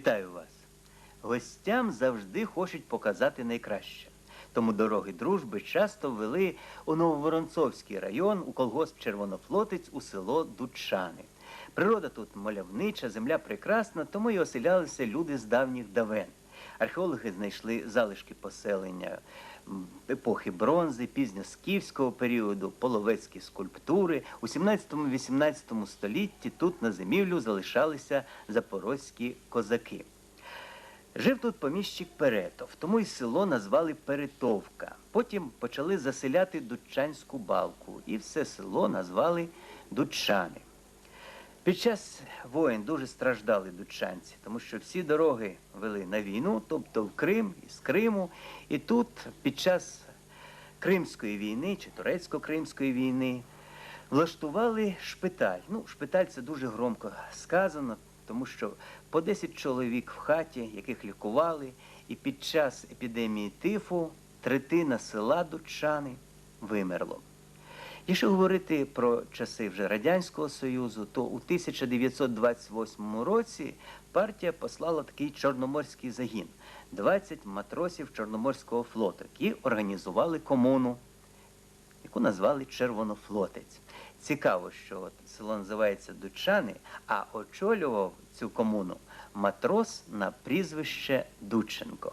Вітаю вас. Гостям завжди хочуть показати найкраще. Тому дороги дружби часто вели у Нововоронцовський район, у колгосп Червонофлотець, у село Дучани. Природа тут мальовнича, земля прекрасна, тому й оселялися люди з давніх давен. Археологи знайшли залишки поселення епохи бронзи, пізньоскіфського періоду, половецькі скульптури. У 17-18 столітті тут на зимівлю залишалися запорозькі козаки. Жив тут поміщик Перетов, тому й село назвали Перетовка. Потім почали заселяти Дудчанську балку, і все село назвали Дудчани. Під час воєн дуже страждали дудчанці, тому що всі дороги вели на війну, тобто в Крим, із Криму. І тут під час Кримської війни чи турецько-кримської війни влаштували шпиталь. Ну, шпиталь це дуже громко сказано, тому що по 10 чоловік в хаті, яких лікували, і під час епідемії тифу третина села Дудчани вимерло. Якщо говорити про часи вже Радянського Союзу, то у 1928 році партія послала такий чорноморський загін 20 матросів Чорноморського флоту, які організували комуну, яку назвали Червонофлотець. Цікаво, що село називається Дучани, а очолював цю комуну матрос на прізвище Дученко.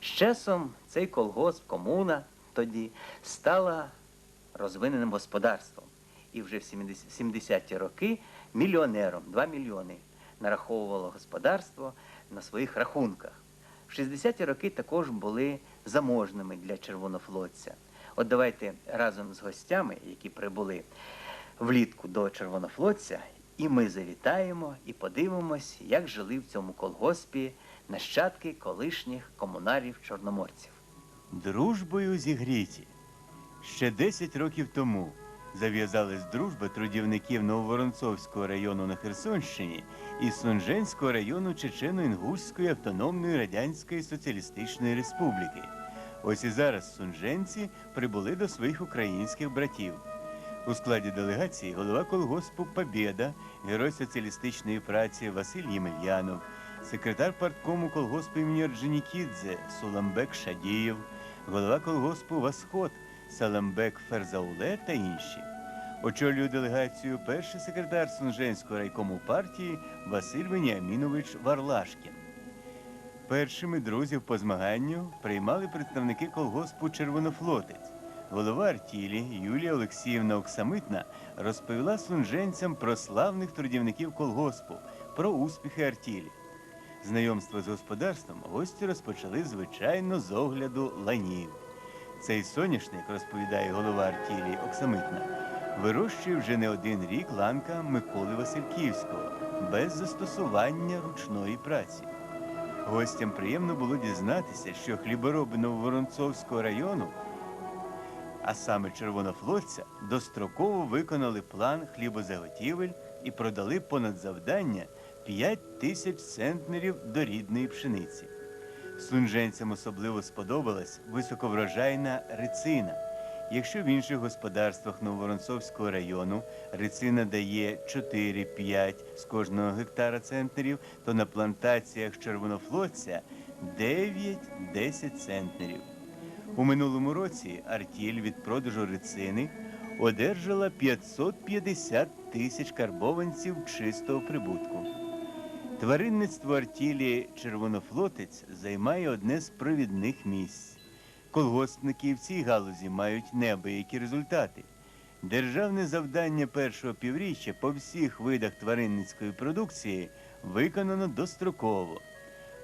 З часом цей колгосп, комуна тоді стала розвиненим господарством. І вже в 70 70-ті роки мільйонером, 2 мільйони нараховувало господарство на своїх рахунках. В 60-ті роки також були заможними для червонофлотця. От давайте разом з гостями, які прибули влітку до червонофлотця, і ми завітаємо і подивимось, як жили в цьому колгоспі нащадки колишніх комунарів-чорноморців. Дружбою зігріті. Ще 10 років тому зав'язалась дружба трудівників Нововоронцовського району на Херсонщині і Сунженського району Чечено-Інгушської автономної Радянської Соціалістичної Республіки. Ось і зараз сунженці прибули до своїх українських братів. У складі делегації голова колгоспу Побєда, герой соціалістичної праці Василь Ємельянов, секретар парткому колгоспу імені Орджонікідзе Суламбек Шадієв, голова колгоспу Восход Саламбек Ферзауле та інші. Очолює делегацію перший секретар Сунженського райкому партії Василь Веніамінович Варлашкін. Першими друзів по змаганню приймали представники колгоспу Червонофлотець. Голова артілі Юлія Олексіївна Оксамитна розповіла сунженцям про славних трудівників колгоспу, про успіхи артілі. Знайомство з господарством гості розпочали звичайно з огляду ланів. Цей соняшник, розповідає голова артілі Оксамитна, вирощує вже не один рік ланка Миколи Васильківського без застосування ручної праці. Гостям приємно було дізнатися, що хлібороби Нововоронцовського району, а саме червонофлотця, достроково виконали план хлібозаготівель і продали понад завдання 5 тисяч центнерів до рідної пшениці. Сунженцям особливо сподобалась високоврожайна рицина. Якщо в інших господарствах Нововоронцовського району рицина дає 4-5 з кожного гектара центнерів, то на плантаціях червонофлотця 9-10 центнерів. У минулому році артіль від продажу рицини одержала 550 тисяч карбованців чистого прибутку. Тваринництво артілі Червонофлотець займає одне з провідних місць. Колгоспники в цій галузі мають неабиякі результати. Державне завдання першого півріччя по всіх видах тваринницької продукції виконано достроково.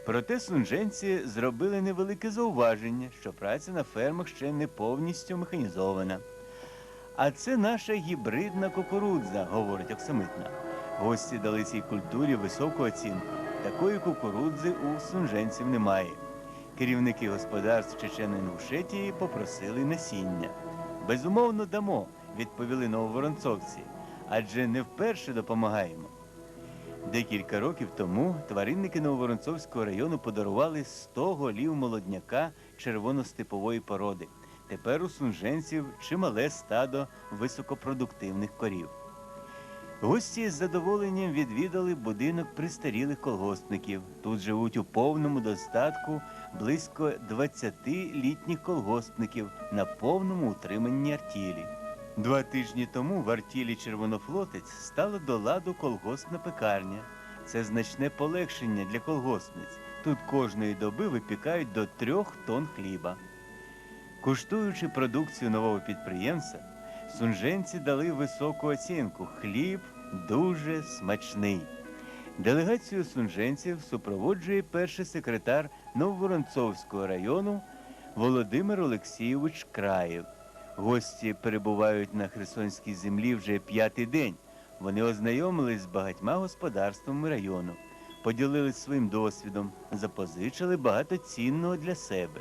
Проте сунженці зробили невелике зауваження, що праця на фермах ще не повністю механізована. А це наша гібридна кукурудза, говорить Оксамитна. Гості дали цій культурі високу оцінку. Такої кукурудзи у сунженців немає. Керівники господарств Чечено-Інгушетії попросили насіння. Безумовно, дамо, відповіли нововоронцовці, адже не вперше допомагаємо. Декілька років тому тваринники Нововоронцовського району подарували 100 голів молодняка червоностепової породи. Тепер у сунженців чимале стадо високопродуктивних корів. Гості з задоволенням відвідали будинок престарілих колгоспників. Тут живуть у повному достатку близько 20 літніх колгоспників на повному утриманні артілі. Два тижні тому в артілі Червонофлотець стала до ладу колгоспна пекарня. Це значне полегшення для колгоспниць. Тут кожної доби випікають до трьох тонн хліба. Куштуючи продукцію нового підприємства, сунженці дали високу оцінку. Хліб дуже смачний. Делегацію сунженців супроводжує перший секретар Нововоронцовського району Володимир Олексійович Краєв. Гості перебувають на Херсонській землі вже п'ятий день. Вони ознайомились з багатьма господарствами району, поділились своїм досвідом, запозичили багато цінного для себе.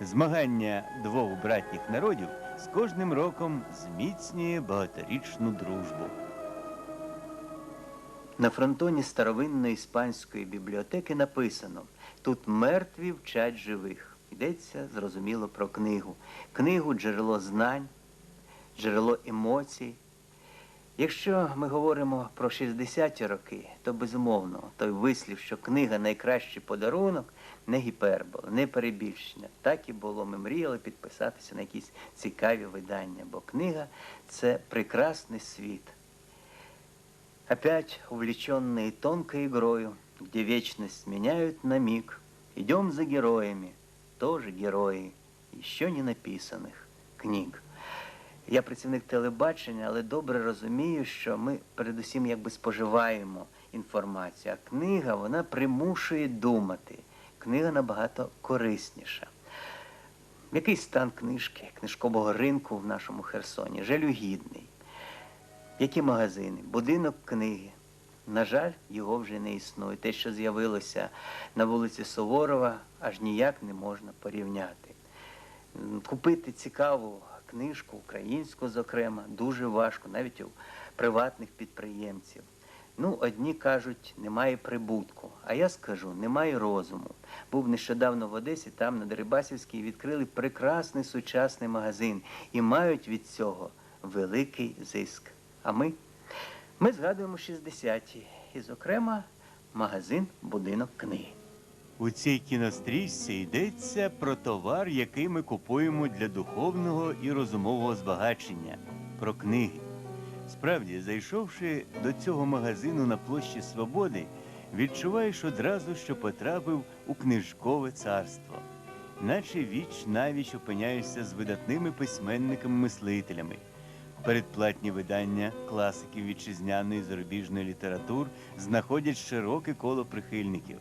Змагання двох братніх народів з кожним роком зміцнює багаторічну дружбу. На фронтоні старовинної іспанської бібліотеки написано: тут мертві вчать живих. Йдеться зрозуміло про книгу. Книгу джерело знань, джерело емоцій. Якщо ми говоримо про 60-ті роки, то безумовно той вислів, що книга найкращий подарунок, не гіпербола, не перебільшення. Так і було. Ми мріяли підписатися на якісь цікаві видання, бо книга це прекрасний світ. Опять увлеченные тонкой игрою, где вечность меняют на миг, идем за героями, тоже герої, еще не написаних книг. Я працівник телебачення, але добре розумію, що ми передусім якби споживаємо інформацію, а книга вона примушує думати. Книга набагато корисніша. Який стан книжки, книжкового ринку в нашому Херсоні? Жалюгідний. Які магазини? Будинок книги. На жаль, його вже не існує. Те, що з'явилося на вулиці Суворова, аж ніяк не можна порівняти. Купити цікаву книжку, українську, зокрема, дуже важко, навіть у приватних підприємців. Ну, одні кажуть, немає прибутку, а я скажу, немає розуму. Був нещодавно в Одесі, там на Дерибасівській відкрили прекрасний сучасний магазин і мають від цього великий зиск. А ми? Ми згадуємо 60-ті, і, зокрема, магазин будинок книги. У цій кінострічці йдеться про товар, який ми купуємо для духовного і розумового збагачення, про книги. Справді, зайшовши до цього магазину на площі Свободи, відчуваєш одразу, що потрапив у книжкове царство, наче віч навіч опиняєшся з видатними письменниками-мислителями. Передплатні видання класиків вітчизняної зарубіжної літератур знаходять широке коло прихильників.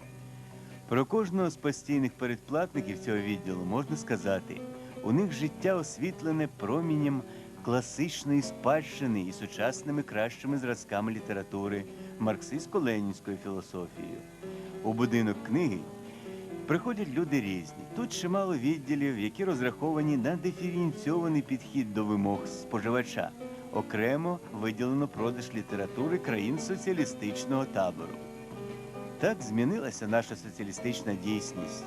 Про кожного з постійних передплатників цього відділу можна сказати, у них життя освітлене промінням класичної спадщини і сучасними кращими зразками літератури, марксистсько-ленінською філософією. У будинок книги приходять люди різні. Тут чимало відділів, які розраховані на диференційований підхід до вимог споживача. Окремо виділено продаж літератури країн соціалістичного табору. Так змінилася наша соціалістична дійсність,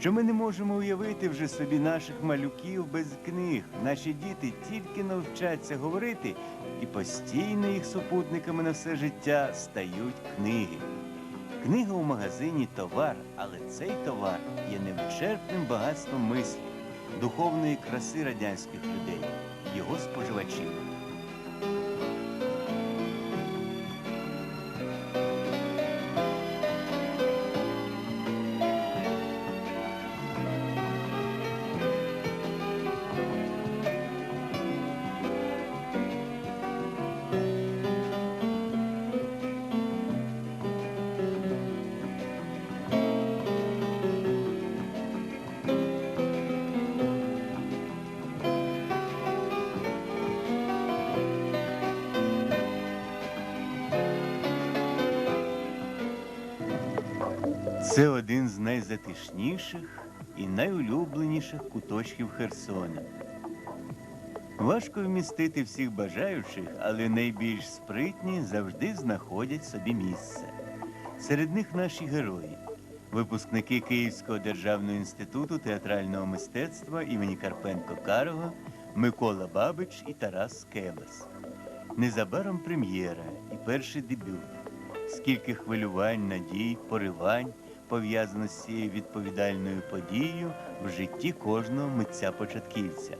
що ми не можемо уявити вже собі наших малюків без книг. Наші діти тільки навчаться говорити, і постійно їх супутниками на все життя стають книги. Книга у магазині товар, але цей товар є невичерпним багатством мислі, духовної краси радянських людей, його споживачів. Це один з найзатишніших і найулюбленіших куточків Херсона. Важко вмістити всіх бажаючих, але найбільш спритні завжди знаходять собі місце. Серед них наші герої, випускники Київського державного інституту театрального мистецтва імені Карпенко Карого, Микола Бабич і Тарас Скебес. Незабаром прем'єра і перший дебют. Скільки хвилювань, надій, поривань пов'язано з цією відповідальною подією в житті кожного митця-початківця.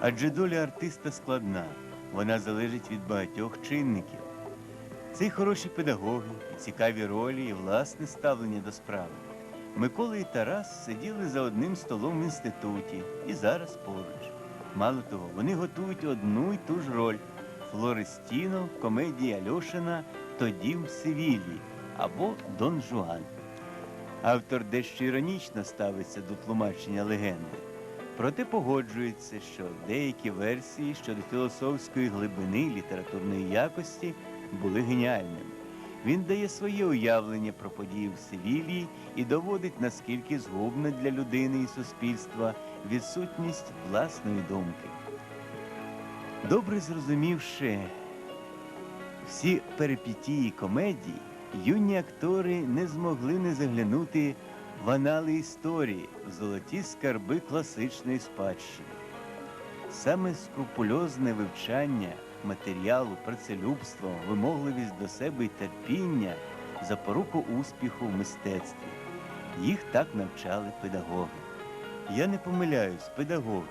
Адже доля артиста складна, вона залежить від багатьох чинників. Це й хороші педагоги, цікаві ролі, і власне ставлення до справи. Микола і Тарас сиділи за одним столом в інституті і зараз поруч. Мало того, вони готують одну й ту ж роль Флорестіно в комедії Альошина в Севілії або Дон Жуан. Автор дещо іронічно ставиться до тлумачення легенди, проте погоджується, що деякі версії щодо філософської глибини літературної якості були геніальними. Він дає своє уявлення про події в Севілії і доводить, наскільки згубна для людини і суспільства відсутність власної думки. Добре зрозумівши всі перипетії комедії, юні актори не змогли не заглянути в анали історії, в золоті скарби класичної спадщини. Саме скрупульозне вивчання матеріалу, працелюбство, вимогливість до себе і терпіння запоруку успіху в мистецтві. Їх так навчали педагоги. Я не помиляюсь, педагоги.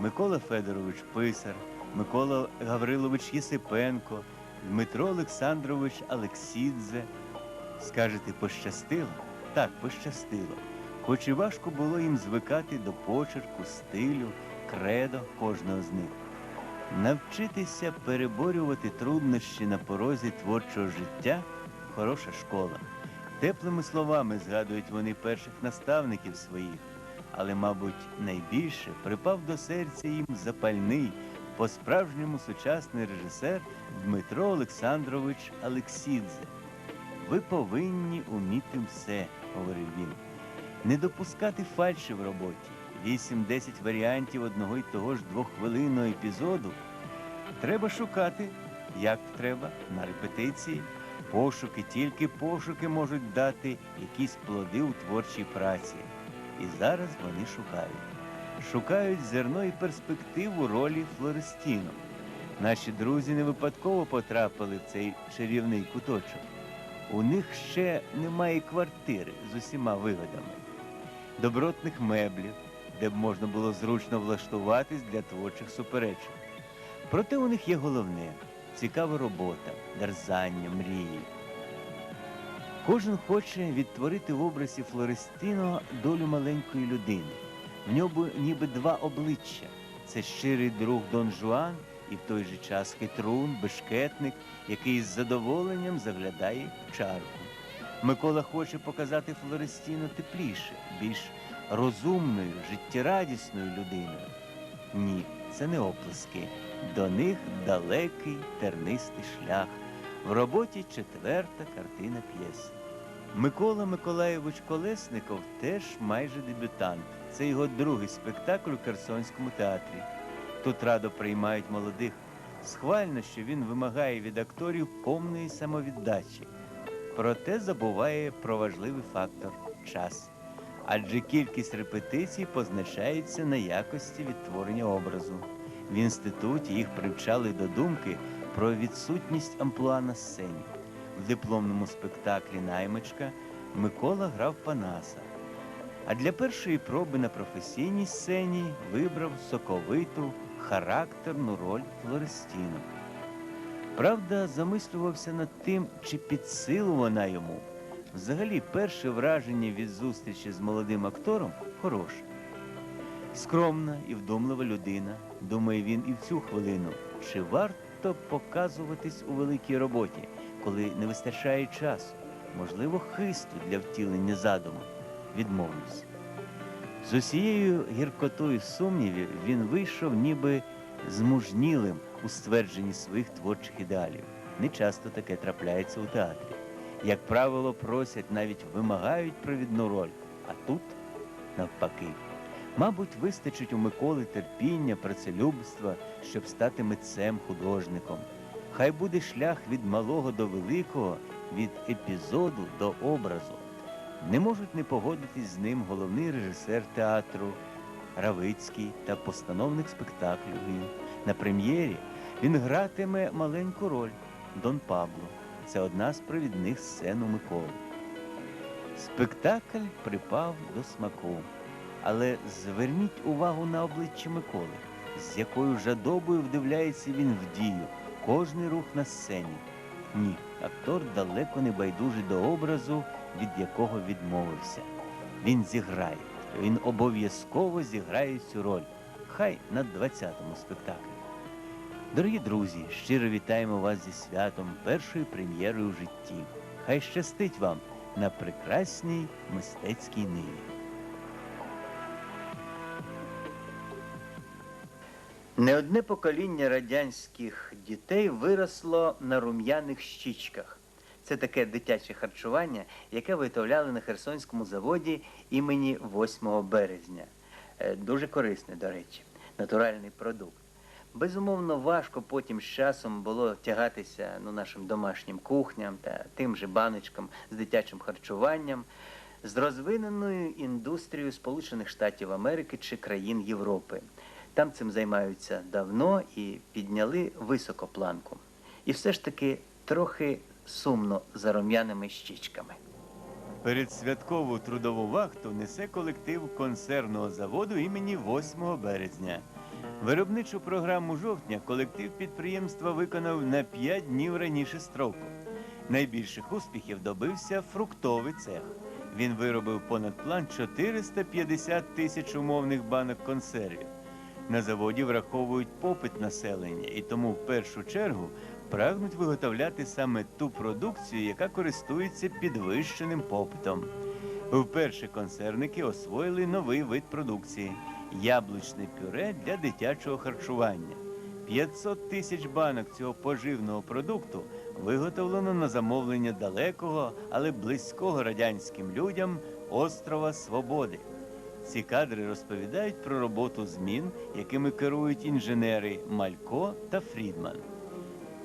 Микола Федорович Писар, Микола Гаврилович Єсипенко, Дмитро Олександрович Алексідзе. Скажете, пощастило? Так, пощастило. Хоч і важко було їм звикати до почерку, стилю, кредо кожного з них. Навчитися переборювати труднощі на порозі творчого життя хороша школа. Теплими словами згадують вони перших наставників своїх, але, мабуть, найбільше припав до серця їм запальний, по-справжньому сучасний режисер Дмитро Олександрович Алексідзе. Ви повинні уміти все, говорив він. Не допускати фальші в роботі. 8-10 варіантів одного й того ж двоххвилинного епізоду. Треба шукати, як треба, на репетиції. Пошуки, тільки пошуки можуть дати якісь плоди у творчій праці. І зараз вони шукають. Шукають зерно і перспективу ролі Флорестіно. Наші друзі не випадково потрапили в цей чарівний куточок. У них ще немає квартири з усіма вигодами, добротних меблів, де б можна було зручно влаштуватись для творчих суперечок. Проте у них є головне цікава робота, дерзання, мрії. Кожен хоче відтворити в образі Флорестіно долю маленької людини. В ньому ніби два обличчя. Це щирий друг Дон Жуан і в той же час хитрун, бешкетник, який з задоволенням заглядає в чарку. Микола хоче показати Флорестіно тепліше, більш розумною, життєрадісною людиною. Ні, це не оплески. До них далекий тернистий шлях. В роботі четверта картина п'єси. Микола Миколаєвич Колесников теж майже дебютант. Це його другий спектакль у Херсонському театрі. Тут радо приймають молодих. Схвально, що він вимагає від акторів повної самовіддачі. Проте забуває про важливий фактор час. Адже кількість репетицій позначається на якості відтворення образу. В інституті їх привчали до думки про відсутність амплуа на сцені. В дипломному спектаклі Наймичка Микола грав Панаса. А для першої проби на професійній сцені вибрав соковиту, характерну роль Флорестіну. Правда, замислювався над тим, чи під силу вона йому. Взагалі, перше враження від зустрічі з молодим актором хороше. Скромна і вдумлива людина, думає він і в цю хвилину, чи варто показуватись у великій роботі, коли не вистачає часу, можливо, хисту для втілення задуму. Відмовлюсь. З усією гіркотою сумнівів він вийшов ніби змужнілим у ствердженні своїх творчих ідеалів. Не часто таке трапляється у театрі. Як правило, просять, навіть вимагають провідну роль, а тут навпаки. Мабуть, вистачить у Миколи терпіння, працелюбства, щоб стати митцем, художником. Хай буде шлях від малого до великого, від епізоду до образу. Не можуть не погодитись з ним головний режисер театру Равицький та постановник спектаклю. Він на прем'єрі Він гратиме маленьку роль Дон Пабло. Це одна з провідних сцен у Миколи. Спектакль припав до смаку. Але зверніть увагу на обличчя Миколи, з якою жадобою вдивляється він в дію, кожний рух на сцені. Ні, актор далеко не байдужий до образу, від якого відмовився. Він зіграє, він обов'язково зіграє цю роль. Хай на 20-му спектаклі. Дорогі друзі, щиро вітаємо вас зі святом першої прем'єри у житті. Хай щастить вам на прекрасній мистецькій ниві. Не одне покоління радянських дітей виросло на рум'яних щічках. Це таке дитяче харчування, яке виготовляли на Херсонському заводі імені 8 березня. Е, Дуже корисне, до речі, натуральний продукт. Безумовно, важко потім з часом було тягатися ну, нашим домашнім кухням та тим же баночкам з дитячим харчуванням з розвиненою індустрією Сполучених Штатів Америки чи країн Європи. Там цим займаються давно і підняли високо планку. І все ж таки трохи сумно за рум'яними щічками. Перед святкову трудову вахту несе колектив консервного заводу імені 8 березня. Виробничу програму жовтня колектив підприємства виконав на 5 днів раніше строку. Найбільших успіхів добився фруктовий цех. Він виробив понад план 450 тисяч умовних банок консервів. На заводі враховують попит населення і тому в першу чергу прагнуть виготовляти саме ту продукцію, яка користується підвищеним попитом. Вперше консервники освоїли новий вид продукції яблучне пюре для дитячого харчування. 500 тисяч банок цього поживного продукту виготовлено на замовлення далекого, але близького радянським людям острова Свободи. Ці кадри розповідають про роботу змін, якими керують інженери Малько та Фрідман.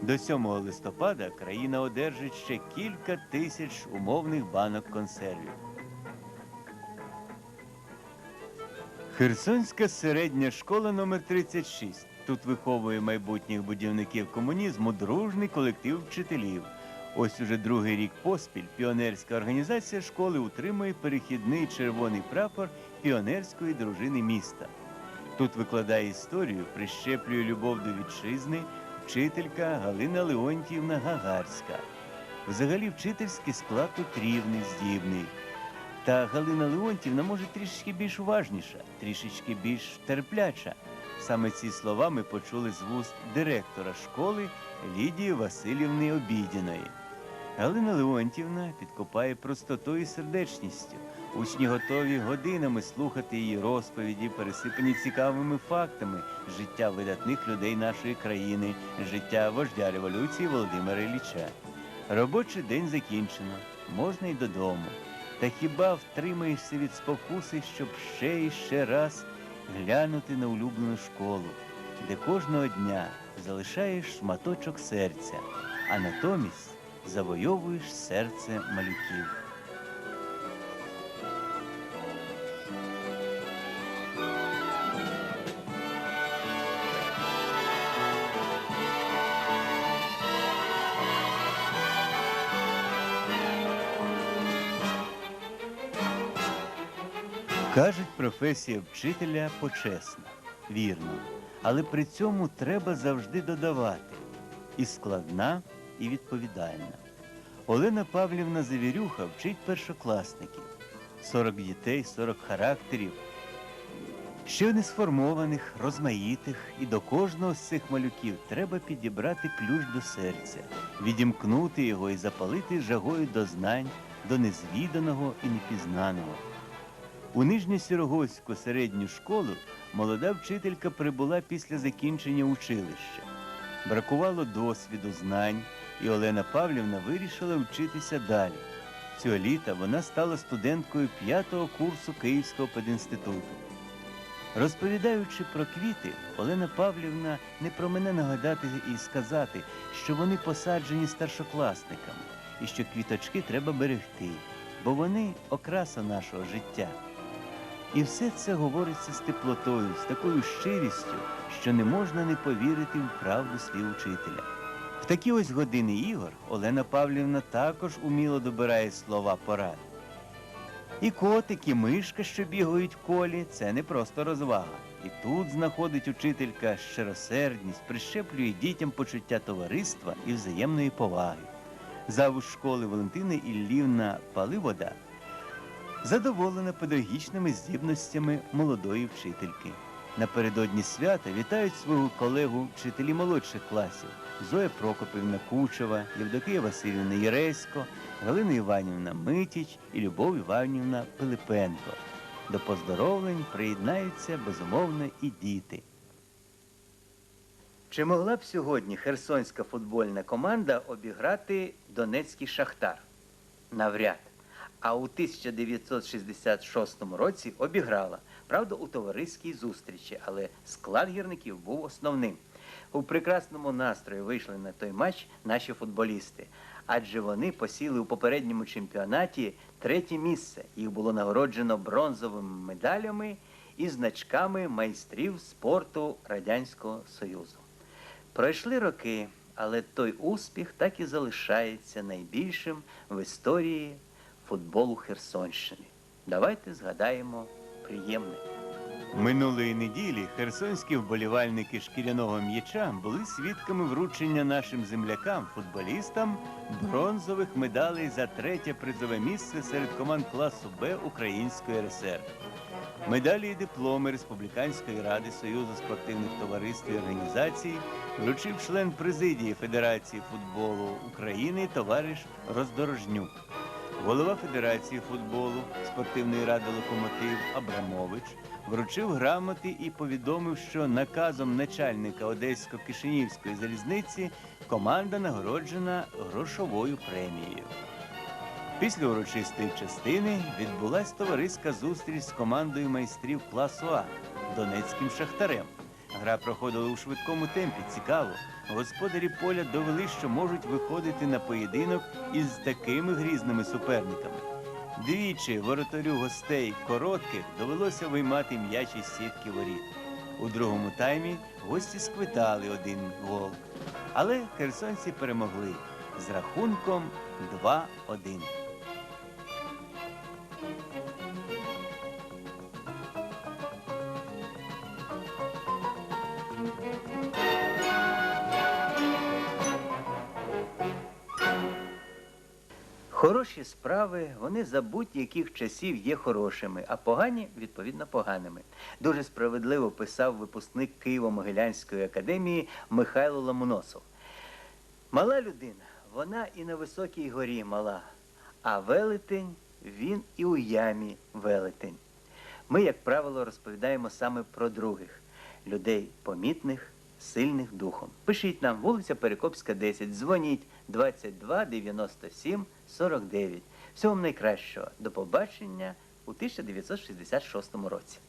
До 7 листопада країна одержить ще кілька тисяч умовних банок консервів. Херсонська середня школа номер 36 Тут виховує майбутніх будівників комунізму дружний колектив вчителів. Ось уже другий рік поспіль піонерська організація школи утримує перехідний червоний прапор піонерської дружини міста. Тут викладає історію, прищеплює любов до вітчизни вчителька Галина Леонтіївна Гагарська. Взагалі вчительський склад тут рівний, здібний. Та Галина Леонтівна може трішечки більш уважніша, трішечки більш терпляча. Саме ці слова ми почули з вуст директора школи Лідії Васильівни Обідіної. Галина Леонтівна підкопає простотою і сердечністю. Учні готові годинами слухати її розповіді, пересипані цікавими фактами життя видатних людей нашої країни, життя вождя революції Володимира Ілліча. Робочий день закінчено, можна й додому. Та хіба втримаєшся від спокуси, щоб ще і ще раз глянути на улюблену школу, де кожного дня залишаєш шматочок серця, а натомість завойовуєш серце малюків. Професія вчителя почесна, вірно, але при цьому треба завжди додавати і складна, і відповідальна. Олена Павлівна Завірюха вчить першокласників. 40 дітей, 40 характерів, ще не сформованих, розмаїтих, і до кожного з цих малюків треба підібрати ключ до серця, відімкнути його і запалити жагою до знань, до незвіданого і непізнаного. У Нижньосірогоську середню школу молода вчителька прибула після закінчення училища. Бракувало досвіду, знань, і Олена Павлівна вирішила вчитися далі. Цього літа вона стала студенткою п'ятого курсу Київського пединституту. Розповідаючи про квіти, Олена Павлівна не промене нагадати і сказати, що вони посаджені старшокласниками і що квіточки треба берегти, бо вони окраса нашого життя. І все це говориться з теплотою, з такою щирістю, що не можна не повірити в правду слів учителя. В такі ось години ігор Олена Павлівна також уміло добирає слова порад. І котик, і мишка, що бігають в колі, це не просто розвага. І тут знаходить учителька щиросердність, прищеплює дітям почуття товариства і взаємної поваги. Завуч школи Валентина Іллівна Паливода задоволена педагогічними здібностями молодої вчительки. Напередодні свята вітають свого колегу вчителі молодших класів Зоя Прокопівна Кучева, Євдокія Васильівна Єресько, Галина Іванівна Митіч і Любов Іванівна Пилипенко. До поздоровлень приєднаються безумовно і діти. Чи могла б сьогодні херсонська футбольна команда обіграти Донецький Шахтар? Навряд. А у 1966 році обіграла. Правда, у товариській зустрічі, але склад гірників був основним. У прекрасному настрої вийшли на той матч наші футболісти, адже вони посіли у попередньому чемпіонаті третє місце. Їх було нагороджено бронзовими медалями і значками майстрів спорту Радянського Союзу. Пройшли роки, але той успіх так і залишається найбільшим в історії футболу Херсонщини. Давайте згадаємо приємне. Минулої неділі херсонські вболівальники шкіряного м'яча були свідками вручення нашим землякам, футболістам, бронзових медалей за третє призове місце серед команд класу Б Української РСР. Медалі і дипломи Республіканської ради Союзу спортивних товариств і організацій вручив член президії Федерації футболу України товариш Роздорожнюк. Голова Федерації футболу спортивної ради Локомотив Абрамович вручив грамоти і повідомив, що наказом начальника Одесько-Кишинівської залізниці команда нагороджена грошовою премією. Після урочистої частини відбулась товариська зустріч з командою майстрів класу А Донецьким Шахтарем. Гра проходила у швидкому темпі, цікаво. Господарі поля довели, що можуть виходити на поєдинок із такими грізними суперниками. Двічі воротарю гостей коротких довелося виймати м'яч із сітки воріт. У другому таймі гості сквитали один гол. Але херсонці перемогли з рахунком 2-1. Хороші справи, вони за будь-яких часів є хорошими, а погані, відповідно, поганими. Дуже справедливо писав випускник Києво-Могилянської академії Михайло Ламоносов. Мала людина, вона і на високій горі мала, а велетень він і у ямі велетень. Ми, як правило, розповідаємо саме про других людей помітних, сильних духом. Пишіть нам вулиця Перекопська, 10, дзвоніть 22 97 49. Всього вам найкращого. До побачення у 1966 році.